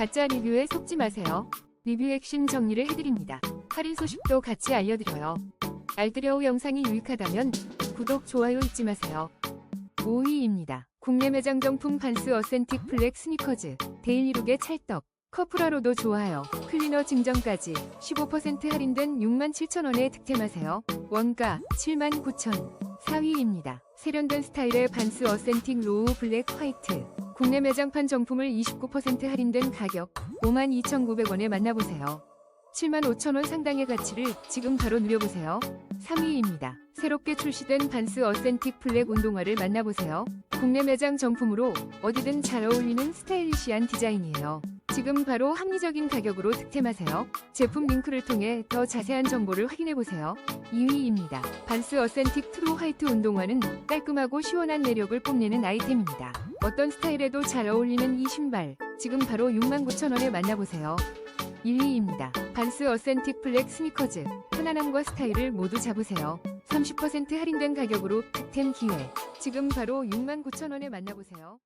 가짜 리뷰에 속지 마세요. 리뷰 핵심 정리를 해드립니다. 할인 소식도 같이 알려드려요. 알뜰여우 영상이 유익하다면 구독, 좋아요 잊지 마세요. 5위입니다. 국내 매장 정품 반스 어센틱 블랙 스니커즈, 데일리룩의 찰떡, 커프라로도 좋아요. 클리너 증정까지 15% 할인된 67,000원에 득템하세요. 원가 79,000. 4위입니다. 세련된 스타일의 반스 어센틱 로우 블랙 화이트. 국내 매장판 정품을 29% 할인된 가격 52,900원에 만나보세요. 75,000원 상당의 가치를 지금 바로 누려보세요. 3위입니다. 새롭게 출시된 반스 어센틱 블랙 운동화를 만나보세요. 국내 매장 정품으로 어디든 잘 어울리는 스타일리시한 디자인이에요. 지금 바로 합리적인 가격으로 득템하세요. 제품 링크를 통해 더 자세한 정보를 확인해보세요. 2위입니다. 반스 어센틱 트루 화이트 운동화는 깔끔하고 시원한 매력을 뽐내는 아이템입니다. 어떤 스타일에도 잘 어울리는 이 신발, 지금 바로 69,000원에 만나보세요. 1위입니다. 반스 어센틱 블랙 스니커즈. 편안함과 스타일을 모두 잡으세요. 30% 할인된 가격으로 득템 기회. 지금 바로 69,000원에 만나보세요.